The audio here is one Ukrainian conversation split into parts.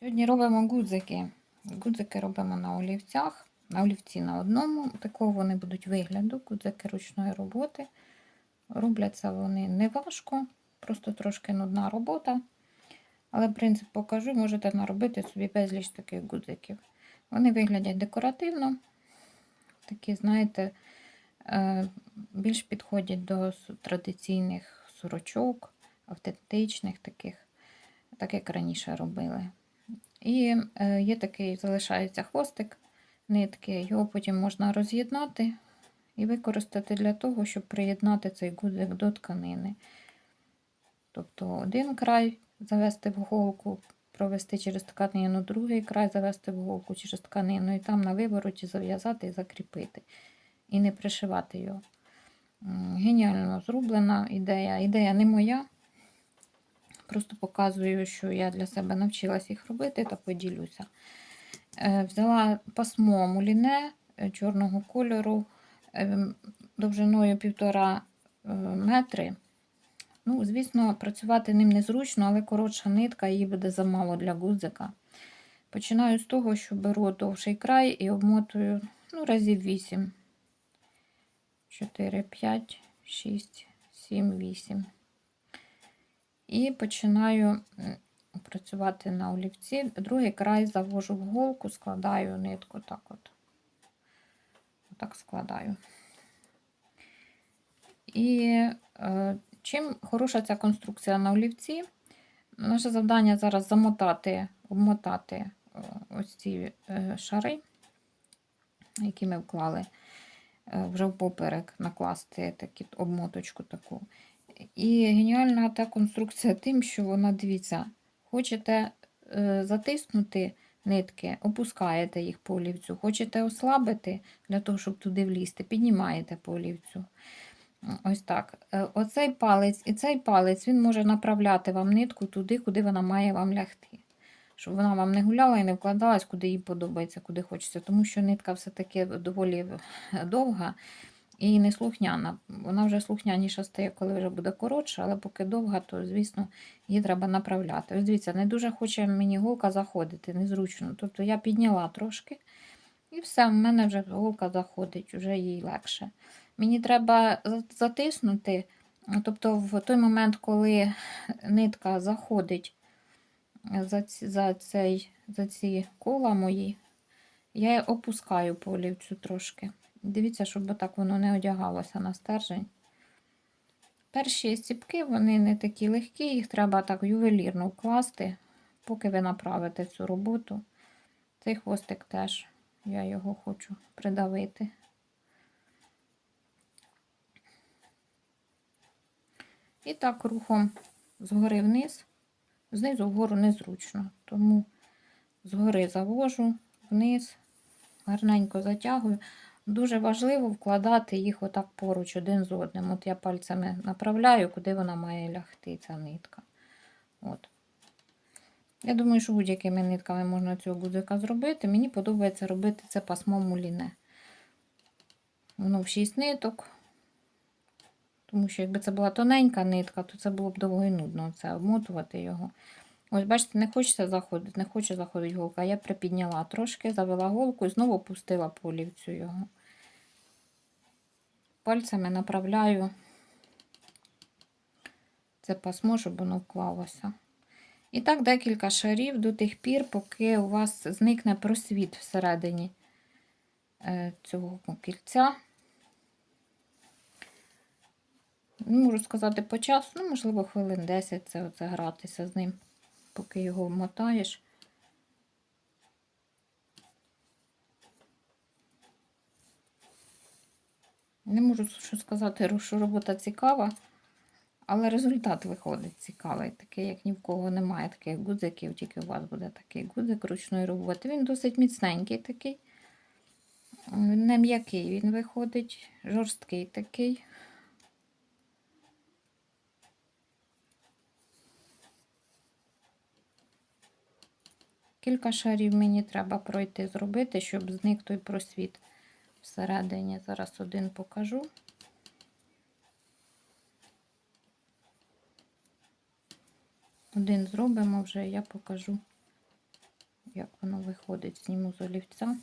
Сьогодні робимо гудзики. Гудзики робимо на олівцях. На олівці на одному. Такого вони будуть вигляду, гудзики ручної роботи. Робляться вони не важко, просто трошки нудна робота. Але принцип покажу, можете наробити собі безліч таких гудзиків. Вони виглядять декоративно. Такі, знаєте, е, більш підходять до традиційних сорочок, автентичних таких, так як раніше робили. І е, є такий, залишається хвостик нитки, його потім можна роз'єднати і використати для того, щоб приєднати цей гудзик до тканини. Тобто один край завести в голку, провести через тканину, другий край завести в голку через тканину, і там на вивороті зав'язати і закріпити, і не пришивати його. Геніально зроблена ідея. Ідея не моя. Просто показую, що я для себе навчилась їх робити та поділюся. Е, Взяла пасмо муліне е, чорного кольору е, довжиною півтора е, метри. Ну, звісно, працювати ним незручно, але коротша нитка її буде замало для гудзика. Починаю з того, що беру довший край і обмотую ну, разів 8. 4, 5, 6, 7, 8. І починаю працювати на олівці. Другий край завожу в голку, складаю нитку так от. Так складаю. І е, чим хороша ця конструкція на олівці? Наше завдання зараз замотати, обмотати е, ось ці е, шари, які ми вклали е, вже в поперек, накласти такі, обмоточку таку. І геніальна та конструкція тим, що вона, дивіться, хочете е, затиснути нитки, опускаєте їх по олівцю, хочете ослабити для того, щоб туди влізти, піднімаєте по олівцю. Ось так. Е, Оцей палець і цей палець він може направляти вам нитку туди, куди вона має вам лягти. Щоб вона вам не гуляла і не вкладалась, куди їй подобається, куди хочеться. Тому що нитка все-таки доволі довга і не слухняна. Вона вже слухняніша стає, коли вже буде коротша, але поки довга, то, звісно, її треба направляти. Ось дивіться, не дуже хоче мені голка заходити, незручно. Тобто я підняла трошки, і все, в мене вже голка заходить, вже їй легше. Мені треба затиснути, тобто в той момент, коли нитка заходить за, ці- за, цей, за ці кола мої, я опускаю по олівцю трошки. Дивіться, щоб так воно не одягалося на стержень. Перші стіпки, вони не такі легкі, їх треба так ювелірно вкласти, поки ви направите цю роботу. Цей хвостик теж, я його хочу придавити. І так рухом згори вниз, знизу вгору незручно. Тому згори завожу, вниз, гарненько затягую. Дуже важливо вкладати їх отак поруч один з одним. От я пальцями направляю, куди вона має лягти, ця нитка. От. Я думаю, що будь-якими нитками можна цього гудзика зробити. Мені подобається робити це пасмо муліне. Воно в 6 ниток. Тому що якби це була тоненька нитка, то це було б довго і нудно це обмотувати його. Ось, бачите, не хочеться заходити, не хоче заходити голка. Я припідняла трошки, завела голку і знову опустила по олівцю його. Пальцями направляю це пасмо, щоб воно вклалося. І так декілька шарів до тих пір, поки у вас зникне просвіт всередині е, цього кільця. Не можу сказати по часу, ну, можливо, хвилин 10 це оце гратися з ним, поки його вмотаєш. Не можу що сказати, що робота цікава, але результат виходить цікавий. Такий, як ні в кого немає таких гудзиків, тільки у вас буде такий гудзик ручної роботи. Він досить міцненький такий. Не м'який, він виходить, жорсткий такий. Кілька шарів мені треба пройти, зробити, щоб зник той просвіт всередині. Зараз один покажу. Один зробимо вже, я покажу як воно виходить, зніму з олівця.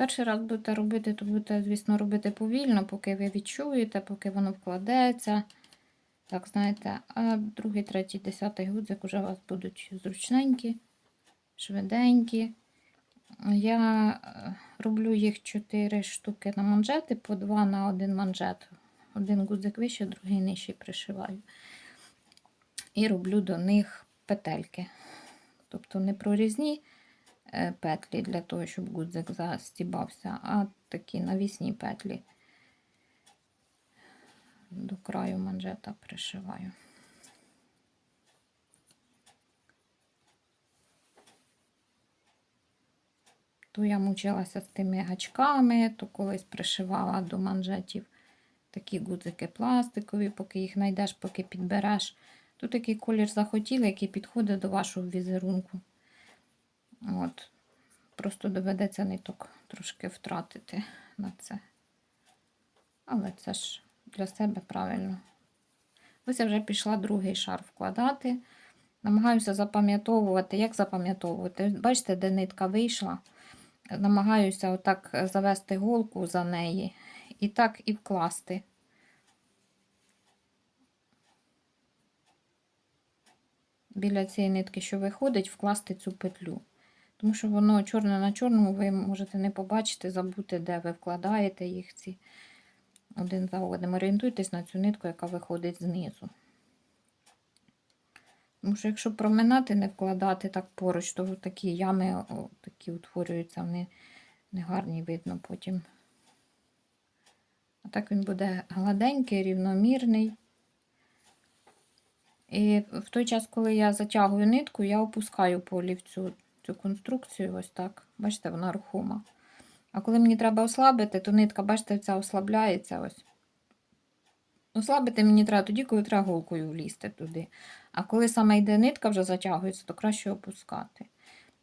Перший раз будете робити, то будете, звісно, робити повільно, поки ви відчуєте, поки воно вкладеться. Так, знаєте, а другий, третій, десятий гудзик вже у вас будуть зручненькі, швиденькі. Я е, роблю їх 4 штуки на манжети, по 2 на один манжет. Один гудзик вище, другий нижче пришиваю. І роблю до них петельки. Тобто не прорізні петлі для того, щоб гудзик застібався, а такі навісні петлі до краю манжета пришиваю. То я мучилася з тими гачками, то колись пришивала до манжетів такі гудзики пластикові, поки їх знайдеш, поки підбереш. Тут такий колір захотіли, який підходить до вашого візерунку. От. Просто доведеться ниток трошки втратити на це. Але це ж для себе правильно. Ось я вже пішла другий шар вкладати. Намагаюся запам'ятовувати. Як запам'ятовувати? Бачите, де нитка вийшла. Намагаюся отак завести голку за неї і так і вкласти. Біля цієї нитки, що виходить, вкласти цю петлю. Тому що воно чорне на чорному, ви можете не побачити, забути, де ви вкладаєте їх ці один за одним. Орієнтуйтесь на цю нитку, яка виходить знизу. Тому що, якщо проминати, не вкладати так поруч, то такі ями о, такі утворюються, вони негарні видно потім. А так він буде гладенький, рівномірний. І в той час, коли я затягую нитку, я опускаю по олівцю цю конструкцію, ось так. Бачите, вона рухома. А коли мені треба ослабити, то нитка, бачите, ця ослабляється ось. Ослабити мені треба тоді, коли треба голкою влізти туди. А коли саме йде нитка, вже затягується, то краще опускати.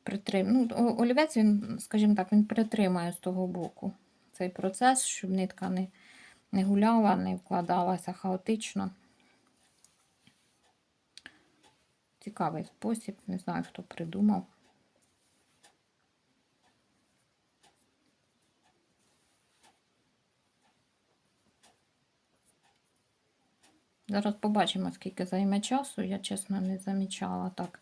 Притрим... Ну, олівець, він, скажімо так, він притримає з того боку цей процес, щоб нитка не, не гуляла, не вкладалася хаотично. Цікавий спосіб, не знаю, хто придумав. Зараз побачимо, скільки займе часу. Я, чесно, не замічала так,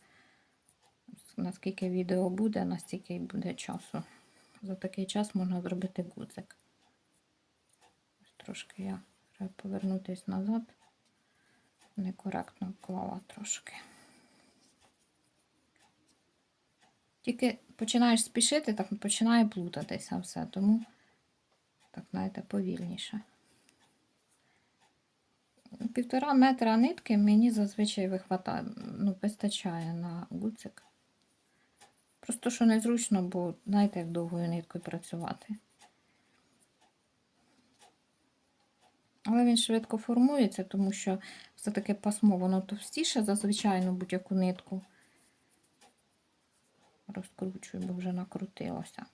наскільки відео буде, настільки й буде часу. За такий час можна зробити гудзик. Трошки я треба повернутися назад. Некоректно вклала трошки. Тільки починаєш спішити, так починає плутатися все, тому так, знаєте, повільніше. Півтора метра нитки мені зазвичай вихватає, ну, вистачає на гудзик. Просто що незручно, бо знаєте, як довгою ниткою працювати. Але він швидко формується, тому що все-таки пасмо воно товстіше за звичайну будь-яку нитку. Розкручую, бо вже накрутилося.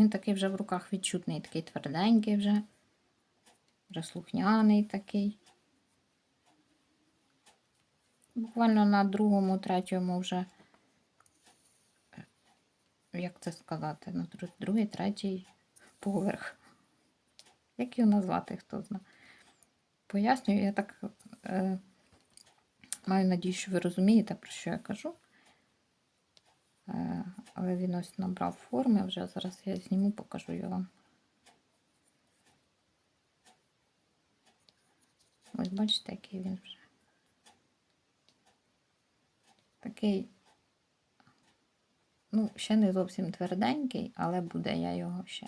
Він такий вже в руках відчутний, такий тверденький вже, вже слухняний такий. Буквально на другому, третьому вже, як це сказати, на другий, третій поверх. Як його назвати, хто знає. Пояснюю, я так е, маю надію, що ви розумієте, про що я кажу. Е, він ось набрав форми вже. Зараз я зніму, покажу його. Ось бачите, який він вже. Такий, ну, ще не зовсім тверденький, але буде я його ще,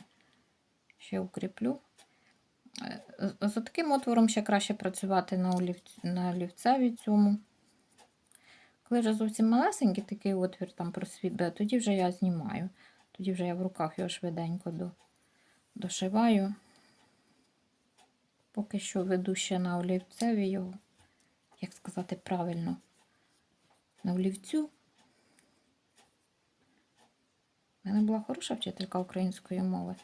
ще укріплю. Е, з- За таким отвором ще краще працювати на олівцеві цьому. Коли вже зовсім малесенький такий отвір, там просвіт буде, тоді вже я знімаю. Тоді вже я в руках його швиденько до, дошиваю. Поки що веду ще на олівцеві його, як сказати правильно, на олівцю. У мене була хороша вчителька української мови.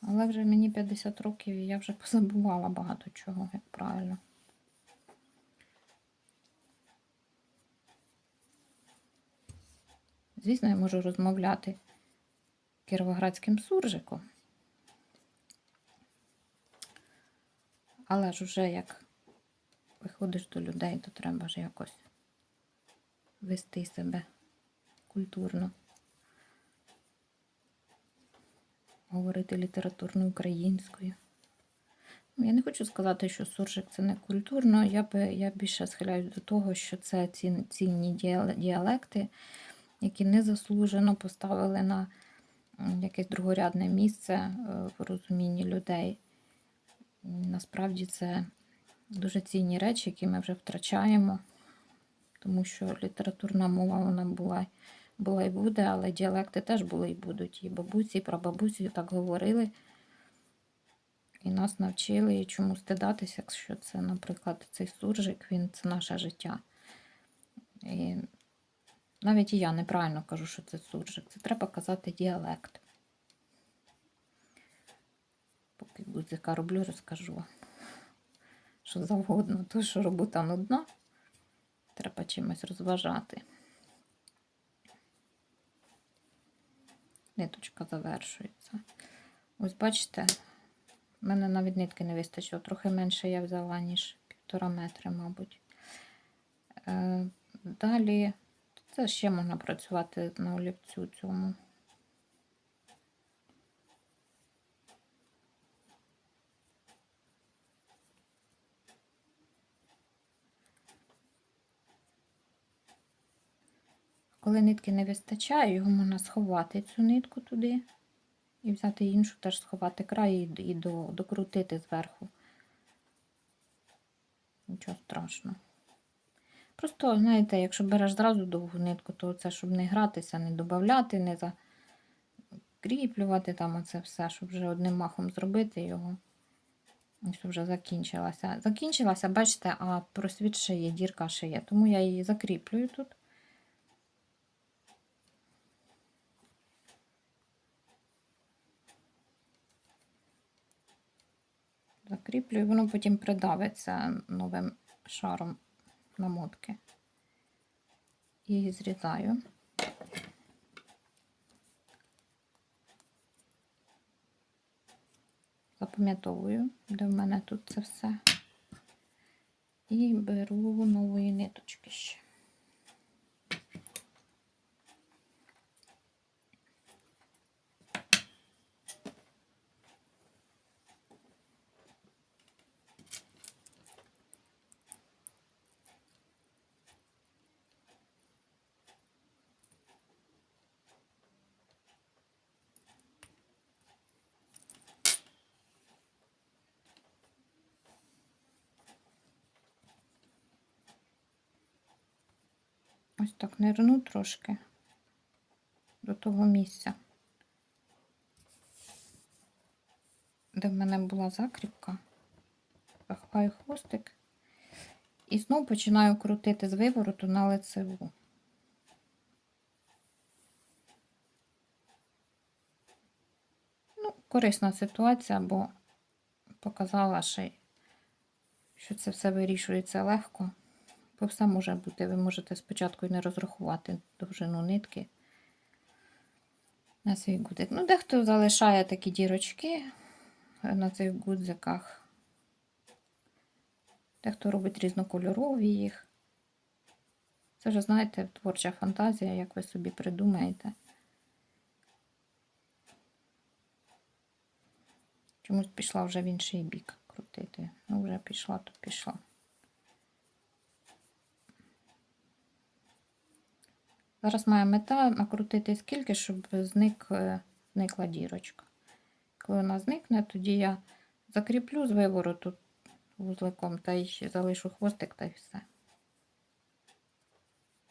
Але вже мені 50 років і я вже позабувала багато чого, як правильно. Звісно, я можу розмовляти кіровоградським суржиком. Але ж уже як виходиш до людей, то треба ж якось вести себе культурно. Говорити літературно українською. Ну, Я не хочу сказати, що суржик це не культурно. Я би я більше схиляюсь до того, що це цінні діалекти, які незаслужено поставили на якесь другорядне місце е, в розумінні людей. Насправді це дуже цінні речі, які ми вже втрачаємо, тому що літературна мова вона була, була і буде, але діалекти теж були і будуть. І бабусі, і прабабусі так говорили. І нас навчили, і чому стидатися, якщо це, наприклад, цей суржик, він це наше життя. І навіть і я неправильно кажу, що це суржик. Це треба казати діалект. Поки гудзика роблю, розкажу вам, що завгодно. То, що робота нудна, треба чимось розважати. Ниточка завершується. Ось бачите, в мене навіть нитки не вистачило. Трохи менше я взяла, ніж півтора метри, мабуть. Е, далі це ще можна працювати на олівцю цьому. Коли нитки не вистачає, його можна сховати цю нитку туди і взяти іншу, теж сховати край і, докрутити зверху. Нічого страшного. Просто, знаєте, якщо береш зразу довгу нитку, то це, щоб не гратися, не додати, не закріплювати там оце все, щоб вже одним махом зробити його. Ось вже закінчилася. Закінчилася, бачите, а просвіт є, дірка ще є. Тому я її закріплюю тут. Закріплюю, воно потім придавиться новим шаром намотки. І зрізаю. Запам'ятовую, де в мене тут це все. І беру нової ниточки ще. Ось так нирну трошки до того місця, де в мене була закріпка, захапаю хвостик і знову починаю крутити з вивороту на лицеву. Ну, корисна ситуація, бо показала ще, що це все вирішується легко. Бо все може бути. Ви можете спочатку і не розрахувати довжину нитки на свій гудзик. Ну, дехто залишає такі дірочки на цих гудзиках. Дехто робить різнокольорові їх. Це вже, знаєте, творча фантазія, як ви собі придумаєте. Чомусь пішла вже в інший бік крутити. Ну, вже пішла, то пішла. Зараз моя мета накрутити скільки, щоб зник, е, зникла дірочка. Коли вона зникне, тоді я закріплю з вивороту вузликом та й залишу хвостик та й все.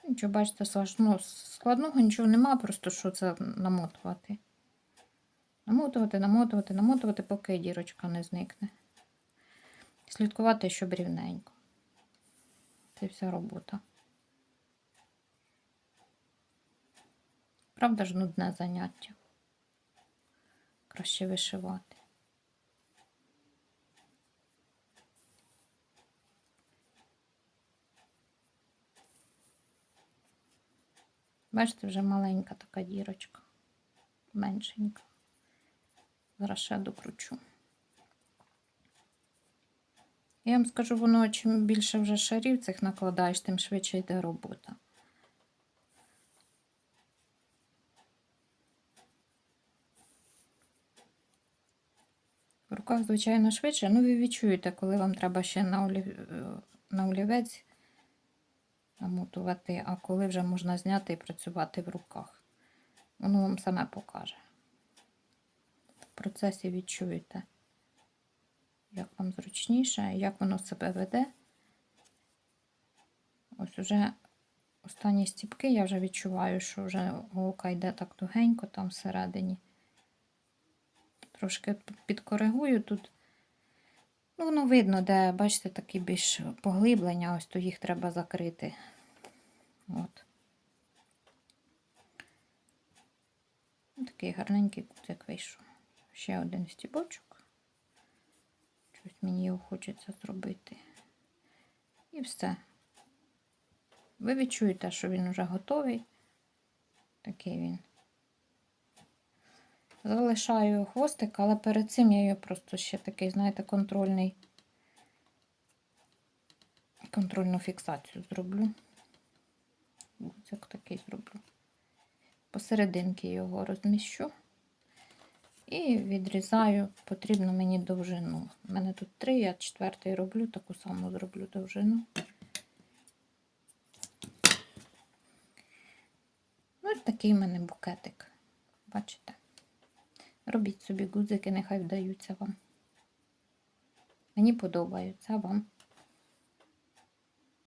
Нічого, бачите, ну, складного нічого нема, просто що це намотувати. Намотувати, намотувати, намотувати, поки дірочка не зникне. Слідкувати, щоб рівненько. Це вся робота. Правда ж нудне заняття. Краще вишивати. Бачите, вже маленька така дірочка. Меншенька. Зараз ще докручу. Я вам скажу, воно чим більше вже шарів цих накладаєш, тим швидше йде робота. В руках, звичайно, швидше, ну ви відчуєте, коли вам треба ще на, олів... е, на олівець намотувати, а коли вже можна зняти і працювати в руках. Воно вам саме покаже. В процесі відчуєте, як вам зручніше, як воно себе веде. Ось уже останні стіпки я вже відчуваю, що вже голка йде так тугенько там всередині. Трошки підкоригую тут. Ну, воно видно, де, бачите, такі більш поглиблення, ось то їх треба закрити. От. Ось Такий гарненький кутик вийшов. Ще один стібочок. Щось мені його хочеться зробити. І все. Ви відчуєте, що він вже готовий. Такий він. Залишаю хвостик, але перед цим я його просто ще такий, знаєте, контрольний, контрольну фіксацію зроблю. Гудзик такий зроблю. Посерединки його розміщу. І відрізаю потрібну мені довжину. У мене тут три, я четвертий роблю, таку саму зроблю довжину. Ось такий в мене букетик. Бачите? Робіть собі гудзики, нехай вдаються вам. Мені подобаються, вам.